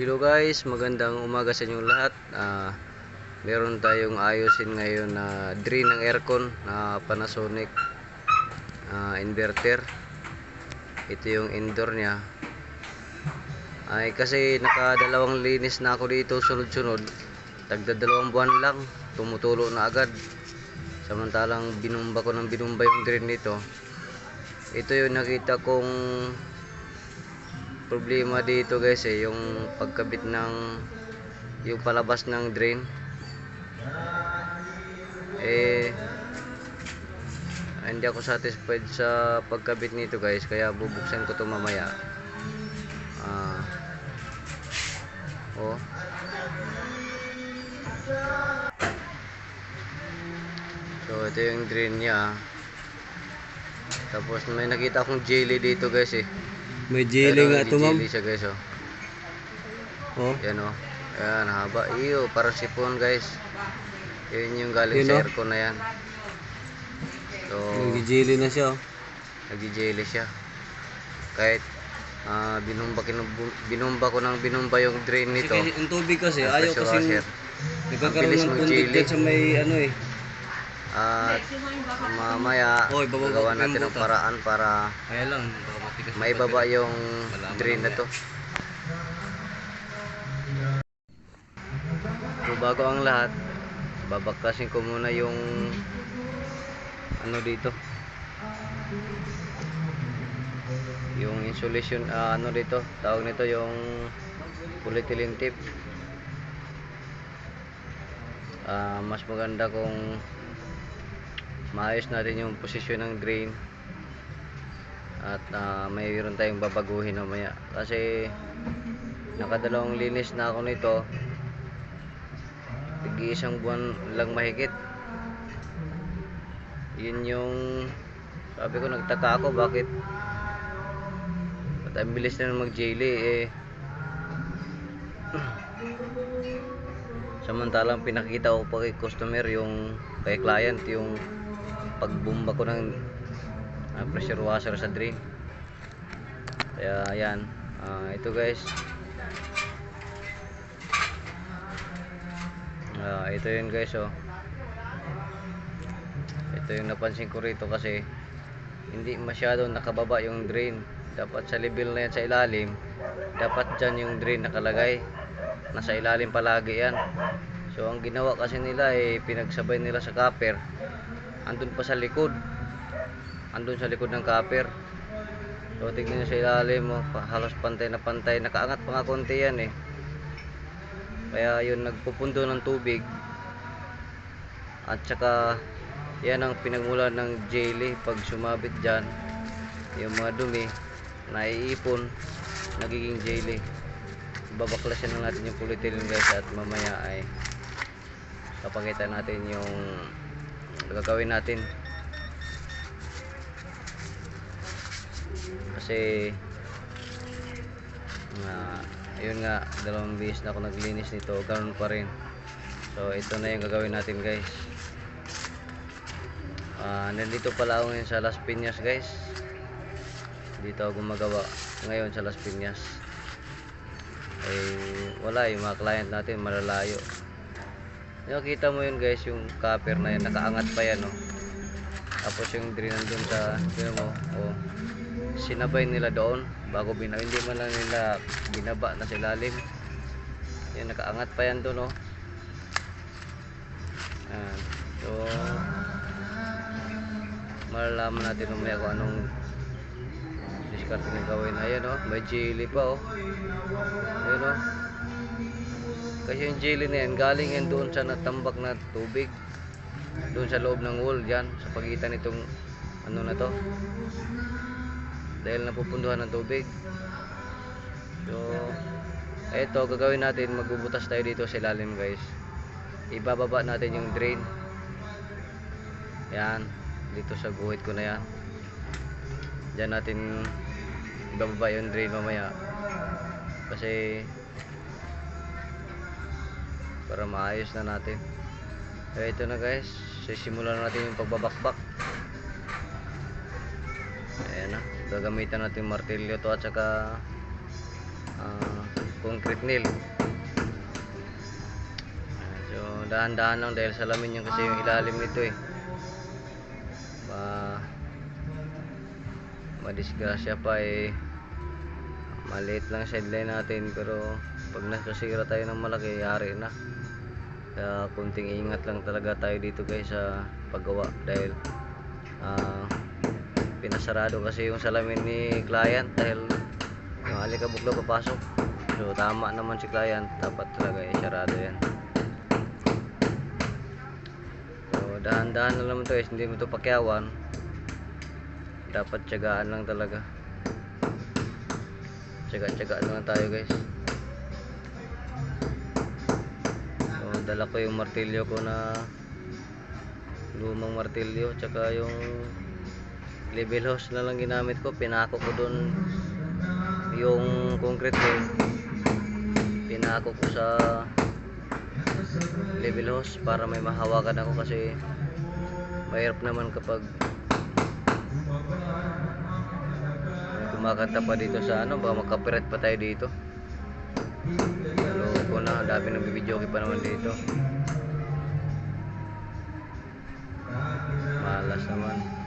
Hello guys, magandang umaga sa inyong lahat. Ah, meron tayong ayusin ngayon na drain ng aircon na Panasonic ah, inverter. Ito yung indoor niya. Ay kasi nakadalawang linis na ako dito sunod-sunod. Tagda dalawang buwan lang, tumutulo na agad. Samantalang binumba ko ng binumba yung drain nito. Ito yung nakita kong problema dito guys eh yung pagkabit ng yung palabas ng drain. Eh hindi ako satisfied sa pagkabit nito guys kaya bubuksan ko to mamaya. Ah. Oh. So ito yung drain niya tapos may nakita akong jelly dito guys eh May Pero jelly nga hindi to ma'am. siya guys oh Oh. Yan o. Yan, haba. Iyo, parang sipon guys. Yun yung galing Yun, sa oh. aircon na yan. So, Nag-jelly na siya. oh. nag-jelly siya. Kahit ah, binumba, kinub- binumba ko ng binumba yung drain nito. Kasi ang tubig kasi ang ayaw pressure kasi washer. nagkakaroon bilis ng mo tubig jelly. dyan sa may ano eh. At mamaya, Oy, bababa gagawa ko yung natin ng butas. paraan para Kaya lang, baka matigas. yung maibaba yung Malaman drain na mamaya. to. So bago ang lahat, babaklasin ko muna yung ano dito. Yung insulation ah, ano dito, tawag nito yung polyethylene tape. Ah, mas maganda kung maayos natin yung posisyon ng drain at ah, mayroon tayong babaguhin mamaya. Kasi nakadalawang linis na ako nito. Tigi isang buwan lang mahigit. Yun yung sabi ko nagtaka ako bakit? Ba't ang bilis na mag jelly eh. Samantalang pinakita ko pa kay customer yung kay client yung pagbumba ko ng ah, pressure washer sa drain. Kaya ayan. Ah, ito guys. Ah, ito yun guys oh. Ito yung napansin ko rito kasi hindi masyadong nakababa yung drain. Dapat sa level na yan sa ilalim dapat dyan yung drain nakalagay. Nasa ilalim palagi yan. So ang ginawa kasi nila eh pinagsabay nila sa copper andun pa sa likod. Andun sa likod ng copper so tignan nyo sa ilalim mo pa- halos pantay na pantay. Nakaangat pa nga konti yan eh. Kaya yun nagpupundo ng tubig. At saka yan ang pinagmulan ng jelly pag sumabit dyan. Yung mga dumi naiipon nagiging jelly. Babaklasin na natin yung polyethylene guys at mamaya ay papakita natin yung gagawin natin. Kasi nga ayun nga dalawang beses na ako naglinis nito ganun pa rin. So ito na yung gagawin natin guys. Ah, nandito pala ako ngayon sa Las Piñas guys. Dito ako gumagawa ngayon sa Las Piñas. Eh wala yung mga client natin malalayo nakita mo yun guys yung copper na yan nakaangat pa yan oh. tapos yung drain nandun sa yun mo oh, sinabay nila doon bago bina hindi man lang nila binaba na sa ilalim. Yan nakaangat pa yan doon oh. Ayan. so malalaman natin mamaya kung anong discard na gawin. Ayan oh. May jelly pa oh. Ayan oh kasi yung jelly na yan galing yan doon sa natambak na tubig. Doon sa loob ng wall dyan sa pagitan nitong ano na to. Dahil napupunduhan ng tubig. So eto gagawin natin magbubutas tayo dito sa ilalim guys. Ibababa natin yung drain. Yan dito sa guhit ko na yan. Dyan natin ibababa yung drain mamaya. Kasi para maayos na natin so ito na guys sisimulan na natin yung pagbabakbak ayan na gagamitan natin yung martilyo to at saka kung concrete nail. So, dahan-dahan lang dahil salamin yung kasi yung ilalim nito eh. Ma madisgrasya pa eh. Maliit lang sideline natin pero pag nasasira tayo ng malaki, yari na. Kaya kunting ingat lang talaga tayo dito guys sa paggawa dahil ah, pinasarado kasi yung salamin ni client dahil yung alikabok na papasok. So tama naman si client, dapat talaga isarado yan. So dahan-dahan na naman to guys, hindi mo to pakyawan. Dapat tiyagaan lang talaga. Tiyaga-tiyagaan lang tayo guys. Dala ko yung martilyo ko na lumang martilyo tsaka yung level hose na lang ginamit ko. Pinako ko dun yung concrete nail pinako ko sa level hose para may mahawakan ako kasi mahirap naman kapag kumakanta pa dito sa ano baka magkapirat pa tayo dito ko na dami ng bibidyoke pa naman dito. Malas naman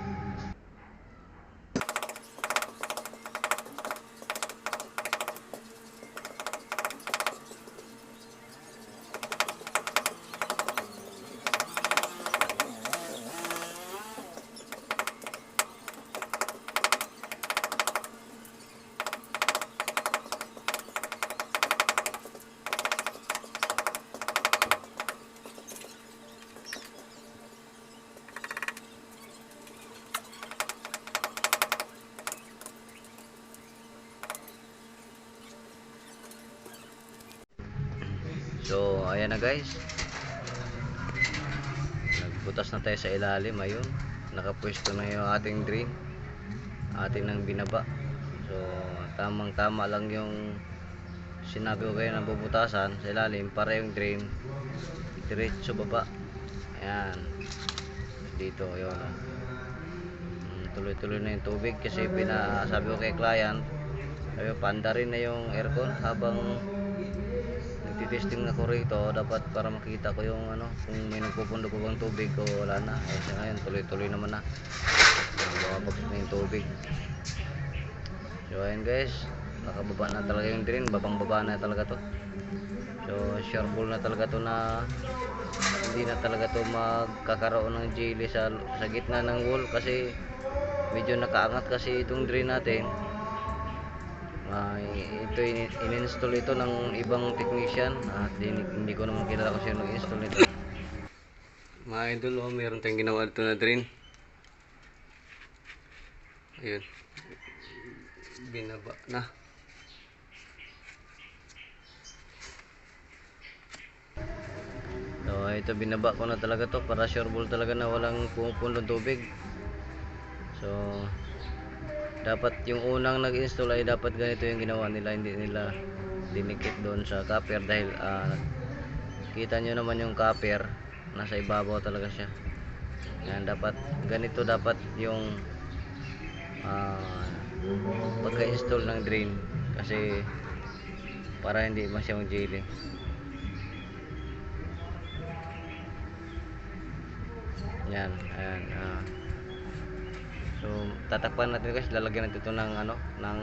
So, ayan na guys. Nagbutas na tayo sa ilalim. Ayun. Nakapwesto na yung ating drain. Ating nang binaba. So, tamang tama lang yung sinabi ko kayo ng bubutasan sa ilalim para yung drain diretso baba. Ayan. Dito, yun. Mm, Tuloy-tuloy na yung tubig kasi pinasabi ko kay client sabi ko, panda rin na yung aircon habang nagtitesting ako rito. Dapat para makita ko yung ano kung may nagpupundo pa bang tubig o wala na. Eh sa ngayon tuloy tuloy naman na. Lumabag na yung tubig. So ayun guys. Nakababa na talaga yung drain. Babang baba na talaga to. So sure na talaga to na hindi na talaga to magkakaroon ng jelly sa, sa gitna ng wall kasi medyo nakaangat kasi itong drain natin ito in- in-install ito ng ibang technician at hindi, hindi ko naman kilala kung sino nag-install nito. Mga idol, oh, meron tayong ginawa dito na drain. Ayun. Binaba na. So, ito binaba ko na talaga to para sure ball talaga na walang pumupundong tubig. So, dapat yung unang nag-install ay dapat ganito yung ginawa nila hindi nila dinikit doon sa copper dahil ah, kita nyo naman yung copper nasa ibabaw talaga siya yan dapat ganito dapat yung ah, pagka-install ng drain kasi para hindi masyadong jailing yan ayan ah. So, tatakpan natin guys, lalagyan natin ito ng ano, ng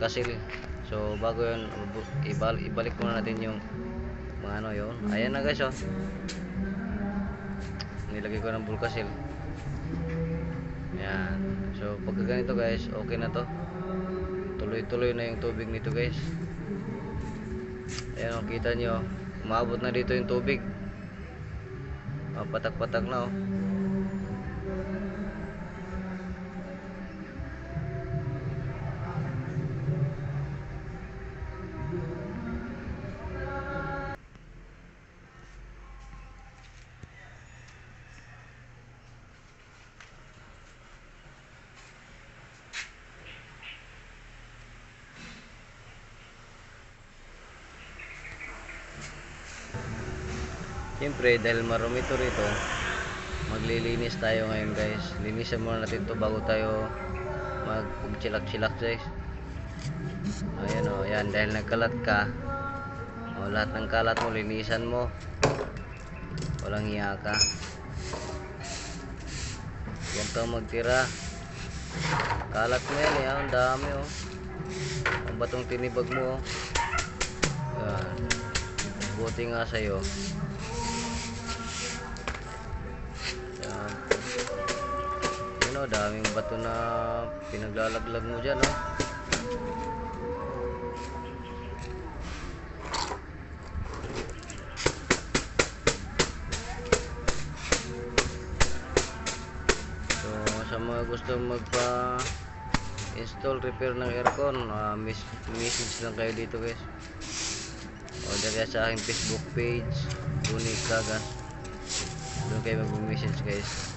kasil. So, bago abu- ibal ibalik muna natin yung mga ano 'yon. Ayan na guys, oh. Nilagay ko ng bulkasil. Yan. So, pagka ganito guys, okay na to. Tuloy-tuloy na yung tubig nito guys. Ayan, oh, kita nyo. Umabot na dito yung tubig. Patak-patak na oh. Siyempre, dahil marumi to rito, maglilinis tayo ngayon guys. Linisan muna natin to bago tayo magpagchilak-chilak guys. Ayan o, yan. Dahil nagkalat ka, o, lahat ng kalat mo, linisan mo. Walang hiya ka. Huwag kang magtira. Kalat mo yan eh, ang dami oh. Ang batong tinibag mo oh. Yan. Buti nga sa'yo. Oh, daming bato na pinaglalaglag mo dyan oh. So, sa mga gusto magpa install repair ng aircon, ah, mes- message lang kayo dito guys. O dali sa aking Facebook page, Unika guys. Doon kayo mag-message guys.